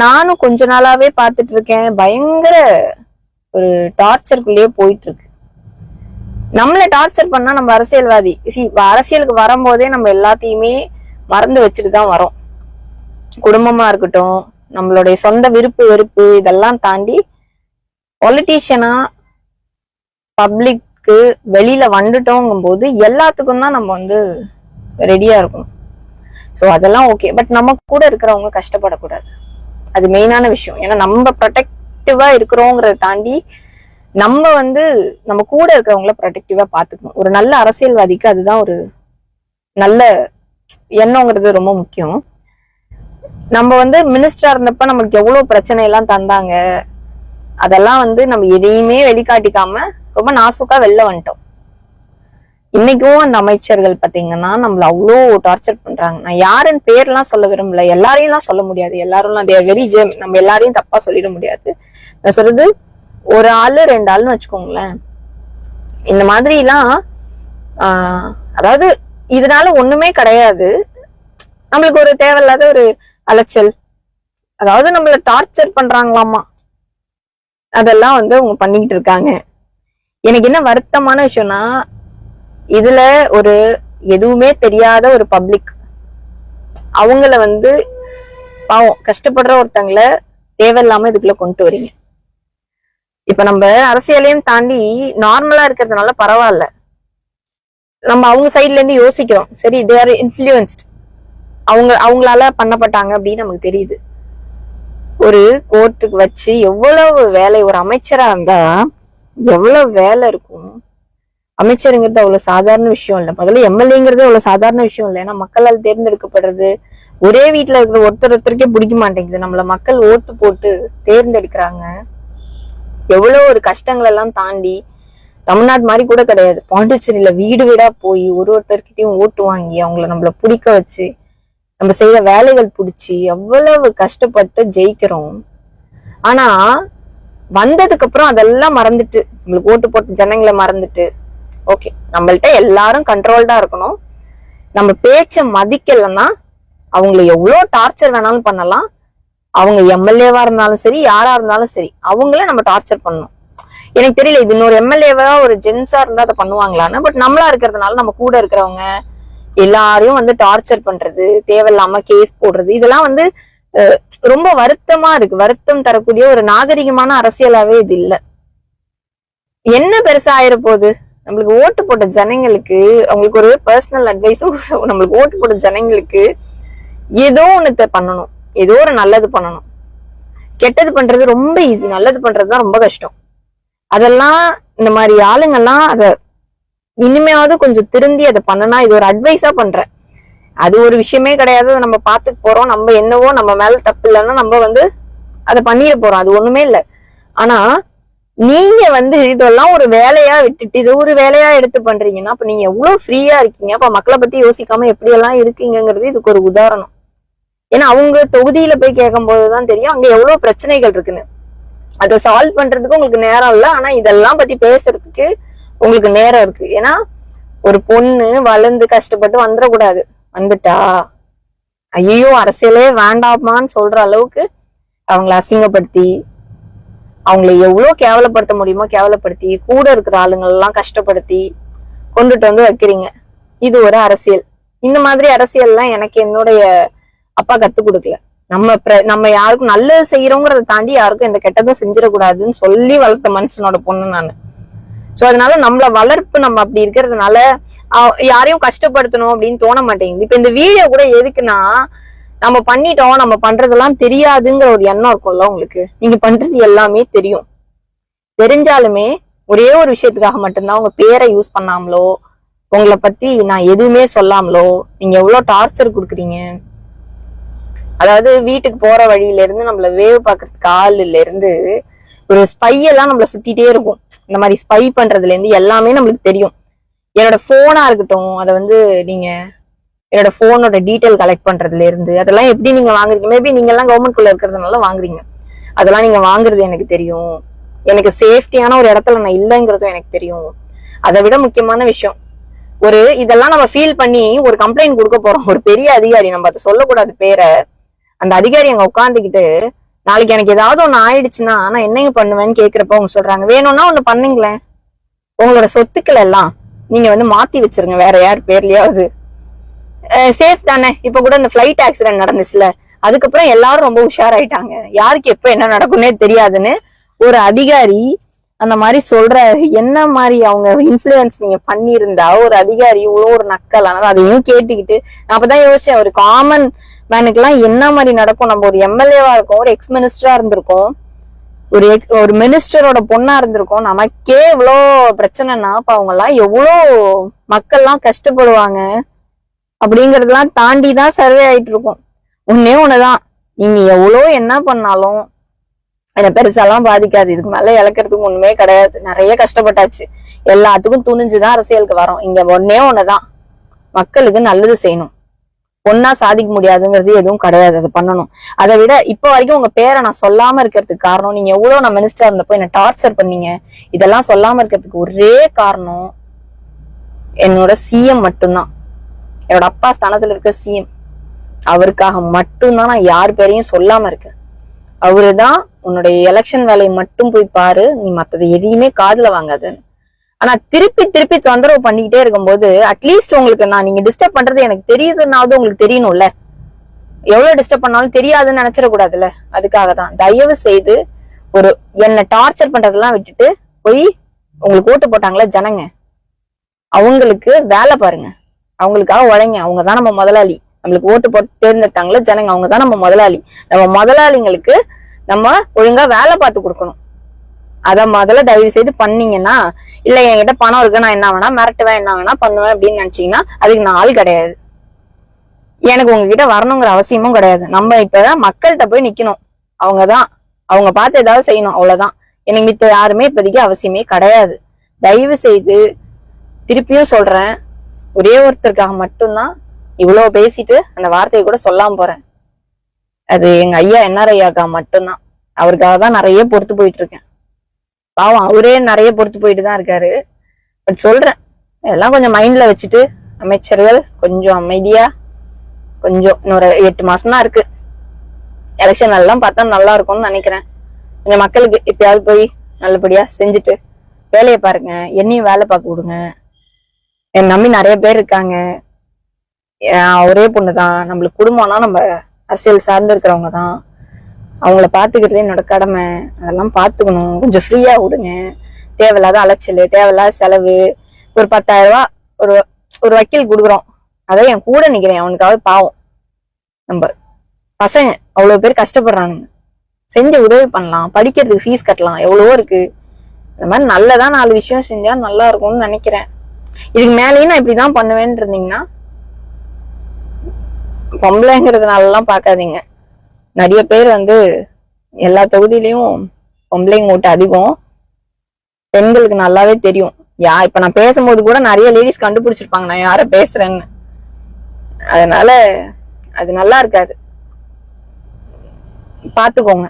நானும் கொஞ்ச நாளாவே பார்த்துட்டு இருக்கேன். பயங்கர ஒரு டார்ச்சருக்குள்ளேயே போயிட்டு இருக்கு. நம்மளை டார்ச்சர் பண்ணா நம்ம அரசியல்வாதி அரசியலுக்கு வரும்போதே நம்ம எல்லாத்தையுமே மறந்து வச்சுட்டு தான் வரோம். குடும்பமா இருக்கட்டும் நம்மளுடைய சொந்த விருப்பு வெறுப்பு இதெல்லாம் தாண்டி பொலிட்டீஷியனா பப்ளிக்கு வெளியில வந்துட்டோங்கும் போது எல்லாத்துக்கும் தான் நம்ம வந்து ரெடியா இருக்கணும். ஸோ அதெல்லாம் ஓகே பட் நம்ம கூட இருக்கிறவங்க கஷ்டப்படக்கூடாது. அது மெயினான விஷயம். ஏன்னா நம்ம ப்ரொடெக்டிவா இருக்கிறோங்கிறத தாண்டி நம்ம வந்து நம்ம கூட இருக்கிறவங்கள ப்ரொடெக்டிவா பாத்துக்கணும் ஒரு நல்ல அரசியல்வாதிக்கு அதுதான் ஒரு நல்ல எண்ணங்கிறது ரொம்ப முக்கியம். நம்ம வந்து மினிஸ்டரா இருந்தப்ப நமக்கு எவ்வளவு பிரச்சனை எல்லாம் தந்தாங்க அதெல்லாம் வந்து நம்ம எதையுமே வெளிக்காட்டிக்காம ரொம்ப நாசுக்கா வெளில வந்துட்டோம். இன்னைக்கும் அந்த அமைச்சர்கள் பாத்தீங்கன்னா நம்மள அவ்வளோ டார்ச்சர் பண்றாங்க. நான் யாருன்னு பேர்லாம் சொல்ல விரும்பல. எல்லாரையும்லாம் சொல்ல முடியாது. எல்லாரும் வெரி ஜெம் நம்ம எல்லாரையும் தப்பா சொல்லிட முடியாது. நான் சொல்றது ஒரு ஆளு ரெண்டு ஆளுன்னு வச்சுக்கோங்களேன். இந்த மாதிரி எல்லாம் ஆஹ், அதாவது இதனால ஒண்ணுமே கிடையாது. நம்மளுக்கு ஒரு தேவையில்லாத ஒரு அலைச்சல். அதாவது நம்மள டார்ச்சர் பண்றாங்களாமா? அதெல்லாம் வந்து அவங்க பண்ணிக்கிட்டு இருக்காங்க. எனக்கு என்ன வருத்தமான விஷயம்னா இதுல ஒரு எதுவுமே தெரியாத ஒரு பப்ளிக் அவங்கள வந்து பாவம் கஷ்டப்படுற ஒருத்தங்கள தேவையில்லாம இதுக்குள்ள கொண்டு வரீங்க. இப்ப நம்ம அரசியலையும் தாண்டி நார்மலா இருக்கிறதுனால பரவாயில்ல. நம்ம அவங்க சைட்ல இருந்து யோசிக்கிறோம். சரி தேர் இன்ஃபுளுன்ஸ்ட் அவங்க அவங்களால பண்ணப்பட்டாங்க அப்படின்னு நமக்கு தெரியுது. ஒரு கோர்ட்டுக்கு வச்சு எவ்வளவு வேலை ஒரு அமைச்சரா இருந்தா எவ்வளவு வேலை இருக்கும். அமைச்சருங்கிறது அவ்வளவு சாதாரண விஷயம் இல்லை. முதல்ல எம்எல்ஏங்கிறது அவ்வளவு சாதாரண விஷயம் இல்லை. ஏன்னா மக்களால் தேர்ந்தெடுக்கப்படுறது ஒரே வீட்டுல இருக்கிற ஒருத்தர் ஒருத்தருக்கே பிடிக்க மாட்டேங்குது. நம்மள மக்கள் ஓட்டு போட்டு தேர்ந்தெடுக்கிறாங்க. எவ்வளவு ஒரு கஷ்டங்கள் எல்லாம் தாண்டி தமிழ்நாடு மாதிரி கூட கிடையாது. பாண்டிச்சேரியில வீடு வீடா போய் ஒரு ஒருத்தர்கிட்டயும் ஓட்டு வாங்கி அவங்கள நம்மள பிடிக்க வச்சு நம்ம செய்யற வேலைகள் பிடிச்சி எவ்வளவு கஷ்டப்பட்டு ஜெயிக்கிறோம். ஆனா வந்ததுக்கு அப்புறம் அதெல்லாம் மறந்துட்டு நம்மளுக்கு ஓட்டு போட்ட ஜனங்களை மறந்துட்டு ஓகே நம்மள்ட்ட எல்லாரும் கண்ட்ரோல்டா இருக்கணும். நம்ம பேச்ச மதிக்கலைன்னா அவங்களை எவ்வளவு டார்ச்சர் வேணாலும் பண்ணலாம். அவங்க எம்எல்ஏவா இருந்தாலும் சரி யாரா இருந்தாலும் சரி அவங்கள நம்ம டார்ச்சர் பண்ணணும். எனக்கு தெரியல இது இன்னொரு எம்எல்ஏவா ஒரு ஜென்ஸா இருந்தா அதை பண்ணுவாங்களான்னு பட் நம்மளா இருக்கிறதுனால நம்ம கூட இருக்கிறவங்க எல்லாரையும் வந்து டார்ச்சர் பண்றது தேவையில்லாம கேஸ் போடுறது இதெல்லாம் வந்து அஹ், ரொம்ப வருத்தமா இருக்கு. வருத்தம் தரக்கூடிய ஒரு நாகரிகமான அரசியலாவே இது இல்ல. என்ன பெருசா ஆயிர போகுது நம்மளுக்கு ஓட்டு போட்ட ஜனங்களுக்கு அவங்களுக்கு ஒரு பர்சனல் அட்வைஸும் நம்மளுக்கு ஓட்டு போட்ட ஜனங்களுக்கு ஏதோ ஒண்ணுத்த பண்ணணும். ஏதோ ஒரு நல்லது பண்ணணும். கெட்டது பண்றது ரொம்ப ஈஸி நல்லது பண்றதுதான் ரொம்ப கஷ்டம். அதெல்லாம் இந்த மாதிரி ஆளுங்கெல்லாம் அதை இனிமையாவது கொஞ்சம் திருந்தி அதை பண்ணனா இது ஒரு அட்வைஸா பண்றேன். அது ஒரு விஷயமே கிடையாது. அதை நம்ம பார்த்துட்டு போறோம். நம்ம என்னவோ நம்ம மேல தப்பு இல்லைன்னா நம்ம வந்து அதை பண்ணிட போறோம். அது ஒண்ணுமே இல்லை. ஆனா நீங்க வந்து இதெல்லாம் ஒரு வேலையா விட்டுட்டு இது ஒரு வேலையா எடுத்து பண்றீங்கன்னா அப்ப நீங்க எவ்வளவு ஃப்ரீயா இருக்கீங்க? அப்ப மக்களை பத்தி யோசிக்காம எப்படி எல்லாம் இருக்கீங்கங்கிறது இதுக்கு ஒரு உதாரணம். ஏன்னா அவங்க தொகுதியில போய் கேட்கும் போதுதான் தெரியும் அங்க எவ்வளவு பிரச்சனைகள் இருக்குன்னு. அதை சால்வ் பண்றதுக்கு உங்களுக்கு நேரம் இல்லை ஆனா இதெல்லாம் பத்தி பேசுறதுக்கு உங்களுக்கு நேரம் இருக்கு. ஏன்னா ஒரு பொண்ணு வளர்ந்து கஷ்டப்பட்டு வந்துடக்கூடாது. வந்துட்டா? ஐயோ அரசியலே வேண்டாமான்னு சொல்ற அளவுக்கு அவங்கள அசிங்கப்படுத்தி அவங்கள எவ்வளவு கேவலப்படுத்த முடியுமோ கேவலப்படுத்தி கூட இருக்கிற ஆளுங்க எல்லாம் கஷ்டப்படுத்தி கொண்டுட்டு வந்து வைக்கிறீங்க. இது ஒரு அரசியல். இந்த மாதிரி அரசியல்லாம் எனக்கு என்னுடைய அப்பா கத்து கொடுக்கல. நம்ம நம்ம யாருக்கும் நல்லது செய்யறோங்கிறத தாண்டி யாருக்கும் எந்த கெட்டதும் செஞ்சிடக்கூடாதுன்னு சொல்லி வளர்த்த மனுஷனோட பொண்ணு நானு. சோ அதனால நம்மள வளர்ப்பு நம்ம அப்படி இருக்கிறதுனால யாரையும் கஷ்டப்படுத்தணும் அப்படின்னு தோண மாட்டேங்குது. இப்ப இந்த வீடியோ கூட எதுக்குன்னா நம்ம பண்ணிட்டோம் நம்ம பண்றதெல்லாம் தெரியாதுங்கிற ஒரு எண்ணம் இருக்கும்ல உங்களுக்கு? நீங்க பண்றது எல்லாமே தெரியும். தெரிஞ்சாலுமே ஒரே ஒரு விஷயத்துக்காக மட்டும்தான் உங்க பேரை யூஸ் பண்ணாமலோ உங்களை பத்தி நான் எதுவுமே சொல்லாமலோ நீங்க எவ்வளவு டார்ச்சர் கொடுக்குறீங்க? அதாவது வீட்டுக்கு போற வழியில இருந்து நம்மள வேவு பாக்குறதுக்கு ஆளுல இருந்து ஒரு ஸ்பை எல்லாம் நம்மள சுத்திட்டே இருக்கும். இந்த மாதிரி ஸ்பை பண்றதுல இருந்து எல்லாமே நம்மளுக்கு தெரியும். என்னோட போனா இருக்கட்டும் அதை வந்து நீங்க என்னோட போனோட டீட்டெயில் கலெக்ட் பண்றதுல இருந்து அதெல்லாம் எப்படி நீங்க வாங்குறீங்க? மேபி நீங்க எல்லாம் கவர்மெண்ட் குள்ள இருக்கிறதுனால வாங்குறீங்க. அதெல்லாம் நீங்க வாங்குறது எனக்கு தெரியும். எனக்கு சேஃப்டியான ஒரு இடத்துல நான் இல்லைங்கிறதும் எனக்கு தெரியும். அதை விட முக்கியமான விஷயம் ஒரு இதெல்லாம் நம்ம ஃபீல் பண்ணி ஒரு கம்ப்ளைண்ட் கொடுக்க போறோம். ஒரு பெரிய அதிகாரி நம்ம அதை சொல்லக்கூடாது பேரை. அந்த அதிகாரி அங்க உட்காந்துக்கிட்டு நாளைக்கு எனக்கு ஏதாவது ஒண்ணு ஆயிடுச்சுன்னா நான் என்னங்க பண்ணுவேன்னு கேக்குறப்ப அவங்க சொல்றாங்க வேணும்னா ஒண்ணு பண்ணுங்களேன். உங்களோட சொத்துக்கள் எல்லாம் நீங்க வந்து மாத்தி வச்சிருங்க. வேற யார் பேர்லயாவது சேஃப் தானே? இப்ப கூட இந்த ஃபிளைட் ஆக்சிடென்ட் நடந்துச்சுல. அதுக்கப்புறம் எல்லாரும் ரொம்ப உஷாராயிட்டாங்க. யாருக்கு எப்ப என்ன நடக்கும்னே தெரியாதுன்னு ஒரு அதிகாரி அந்த மாதிரி சொல்ற என்ன மாதிரி அவங்க இன்ஃபுளுயன்ஸ் நீங்க பண்ணியிருந்தா ஒரு அதிகாரி இவ்வளோ ஒரு நக்கல் ஆனால் அதையும் கேட்டுக்கிட்டு நான் அப்பதான் யோசிச்சேன் ஒரு காமன் மேனுக்கெல்லாம் என்ன மாதிரி நடக்கும்? நம்ம ஒரு எம்எல்ஏவா இருக்கோம் ஒரு எக்ஸ் மினிஸ்டரா இருந்திருக்கோம் ஒரு எக் ஒரு மினிஸ்டரோட பொண்ணா இருந்திருக்கோம். நமக்கே இவ்வளோ பிரச்சனைனா அப்ப அவங்க எல்லாம் எவ்வளோ மக்கள்லாம் கஷ்டப்படுவாங்க. அப்படிங்கறதெல்லாம் தாண்டி தான் சர்வே ஆயிட்டு இருக்கும் ஒன்னே ஒண்ணுதான். நீங்க எவ்வளோ என்ன பண்ணாலும் என்ன பெருசாலாம் பாதிக்காது. இதுக்கு மேல இழக்கிறதுக்கு ஒண்ணுமே கிடையாது. நிறைய கஷ்டப்பட்டாச்சு. எல்லாத்துக்கும் துணிஞ்சுதான் அரசியலுக்கு வரோம். இங்க ஒன்னே ஒண்ணுதான். மக்களுக்கு நல்லது செய்யணும். ஒன்னா சாதிக்க முடியாதுங்கிறது எதுவும் கிடையாது. அதை பண்ணணும். அதை விட இப்ப வரைக்கும் உங்க பேரை நான் சொல்லாம இருக்கிறதுக்கு காரணம் நீங்க எவ்வளவு நான் மினிஸ்டர் இருந்தப்போ என்ன டார்ச்சர் பண்ணீங்க. இதெல்லாம் சொல்லாம இருக்கிறதுக்கு ஒரே காரணம் என்னோட சிஎம் மட்டும்தான். என்னோட அப்பா ஸ்தானத்துல இருக்க சிஎம் அவருக்காக மட்டும்தான் நான் யார் பேரையும் சொல்லாம இருக்கேன். அவருதான் உன்னுடைய எலெக்ஷன் வேலையை மட்டும் போய் பாரு நீ மத்தது எதையுமே காதுல வாங்காதுன்னு ஆனா திருப்பி திருப்பி தொந்தரவு பண்ணிக்கிட்டே இருக்கும்போது அட்லீஸ்ட் உங்களுக்கு நான் நீங்க டிஸ்டர்ப் பண்றது எனக்கு தெரியுதுன்னாவது உங்களுக்கு தெரியணும்ல. எவ்வளவு டிஸ்டர்ப் பண்ணாலும் தெரியாதுன்னு நினைச்சிடக்கூடாதுல்ல. அதுக்காக தான் தயவு செய்து ஒரு என்னை டார்ச்சர் பண்றதெல்லாம் விட்டுட்டு போய் உங்களுக்கு ஓட்டு போட்டாங்களே ஜனங்க. அவங்களுக்கு வேலை பாருங்க. அவங்களுக்காக உழைங்க. அவங்க தான் நம்ம முதலாளி. நம்மளுக்கு ஓட்டு போட்டு தேர்ந்தெடுத்தாங்களே ஜனங்க அவங்க தான் நம்ம முதலாளி. நம்ம முதலாளிங்களுக்கு நம்ம ஒழுங்கா வேலை பார்த்து கொடுக்கணும். அதை முதல்ல தயவு செய்து பண்ணீங்கன்னா இல்ல என்கிட்ட பணம் இருக்கு நான் என்ன வேணா மிரட்டுவேன் என்ன வேணா பண்ணுவேன் அப்படின்னு நினைச்சீங்கன்னா அதுக்கு நான் ஆள் கிடையாது. எனக்கு உங்ககிட்ட வரணுங்கிற அவசியமும் கிடையாது. நம்ம இப்பதான் மக்கள்கிட்ட போய் நிக்கணும். அவங்கதான். அவங்க பார்த்து ஏதாவது செய்யணும். அவ்வளவுதான். எனக்கு மித்த யாருமே இப்போதைக்கு அவசியமே கிடையாது. தயவு செய்து திருப்பியும் சொல்றேன். ஒரே ஒருத்தருக்காக மட்டும்தான் இவ்வளவு பேசிட்டு அந்த வார்த்தையை கூட சொல்லாம போறேன். அது எங்க ஐயா என்ஆர் ஐயாக்கா மட்டும்தான். அவருக்காக தான் நிறைய பொறுத்து போயிட்டு இருக்கேன். பாவம் அவரே நிறைய பொறுத்து போயிட்டு தான் இருக்காரு. பட் சொல்றேன் எல்லாம் கொஞ்சம் மைண்ட்ல வச்சுட்டு அமைச்சர்கள் கொஞ்சம் அமைதியா கொஞ்சம் இன்னொரு எட்டு மாசம் தான் இருக்கு. எலெக்ஷன் எல்லாம் பார்த்தா நல்லா இருக்கும்னு நினைக்கிறேன். கொஞ்சம் மக்களுக்கு எப்பயாவது போய் நல்லபடியா செஞ்சுட்டு வேலையை பாருங்க என்னையும் வேலை பார்க்க விடுங்க. என் நம்பி நிறைய பேர் இருக்காங்க. ஒரே பொண்ணு தான். நம்மளுக்கு குடும்பம்னா நம்ம அரசியல் சார்ந்து இருக்கிறவங்க தான். அவங்கள பார்த்துக்கிறது என்னோட கடமை. அதெல்லாம் பார்த்துக்கணும் கொஞ்சம் ஃப்ரீயாக விடுங்க. தேவையில்லாத அலைச்சல் தேவையில்லாத செலவு. ஒரு பத்தாயிரம் ரூபா ஒரு ஒரு வக்கீல் கொடுக்குறோம். அதை என் கூட நிற்கிறேன் அவனுக்காவது பாவம். நம்ம பசங்க அவ்வளோ பேர் கஷ்டப்படுறானுங்க. செஞ்சு உதவி பண்ணலாம். படிக்கிறதுக்கு ஃபீஸ் கட்டலாம். எவ்வளவோ இருக்கு. இந்த மாதிரி நல்லதா நாலு விஷயம் செஞ்சா நல்லா இருக்கும்னு நினைக்கிறேன். இதுக்கு மேலேயும் நான் இப்படிதான் பண்ணுவேன்னு இருந்தீங்கன்னா பொம்பளைங்கிறதுனாலலாம் பார்க்காதீங்க. நிறைய பேர் வந்து எல்லா தொகுதியிலையும் பொம்பளைங்க ஓட்டு அதிகம். பெண்களுக்கு நல்லாவே தெரியும். யா இப்ப நான் பேசும்போது கூட நிறைய லேடிஸ் கண்டுபிடிச்சிருப்பாங்க நான் யார பேசுறேன்னு. அதனால அது நல்லா இருக்காது. பாத்துக்கோங்க